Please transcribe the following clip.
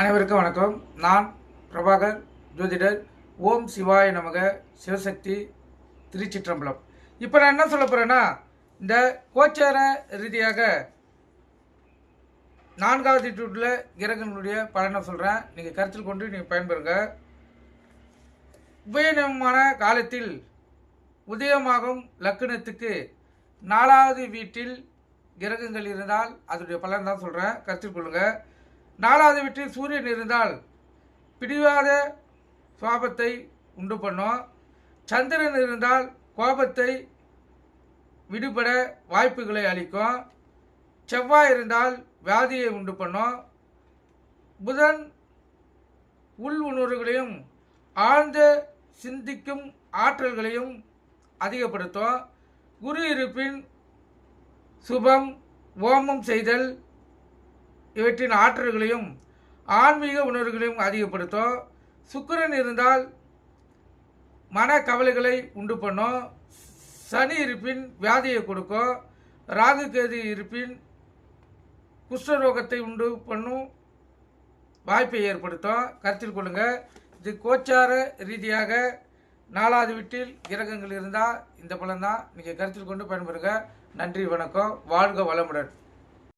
அனைவருக்கும் வணக்கம். நான் பிரபாகர் ஜோதிடர் ஓம் சிவாய நமக சிவசக்தி திருச்சிற்றம்பலம். இப்போ நான் என்ன சொல்ல போகிறேன்னா இந்த கோச்சார ரீதியாக நான்காவது டூட்டில் கிரகங்களுடைய பலனை சொல்கிறேன் நீங்கள் கருத்தில் கொண்டு நீங்கள் பயன்பெறுங்க. உபயனமான காலத்தில் உதயமாகும் லக்குனத்துக்கு நாலாவது வீட்டில் கிரகங்கள் இருந்தால் அதனுடைய பலன் தான் சொல்கிறேன் கருத்தில் கொள்ளுங்கள் நாலாவது வீட்டில் சூரியன் இருந்தால் பிடிவாத சுவாபத்தை உண்டு பண்ணும். சந்திரன் இருந்தால் கோபத்தை விடுபட வாய்ப்புகளை அளிக்கும். செவ்வாய் இருந்தால் வியாதியை உண்டு பண்ணும். புதன் உள் உணர்வுகளையும் ஆழ்ந்த சிந்திக்கும் ஆற்றல்களையும் அதிகப்படுத்தும். குரு இருப்பின் சுபம் ஓமம் செய்தல் இவற்றின் ஆற்றல்களையும் ஆன்மீக உணர்வுகளையும் அதிகப்படுத்தும் சுக்கிரன் இருந்தால் மன கவலைகளை உண்டு பண்ணும் சனி இருப்பின் வியாதியை கொடுக்கும் ராகு கேது இருப்பின் குஷ்டரோகத்தை உண்டு பண்ணும் வாய்ப்பை ஏற்படுத்தும் கருத்தில் கொள்ளுங்கள் இது கோச்சார ரீதியாக நாலாவது வீட்டில் கிரகங்கள் இருந்தால் இந்த பலன்தான் நீங்கள் கருத்தில் கொண்டு பயன்பெறுங்க. நன்றி வணக்கம். வாழ்க வளமுடன்.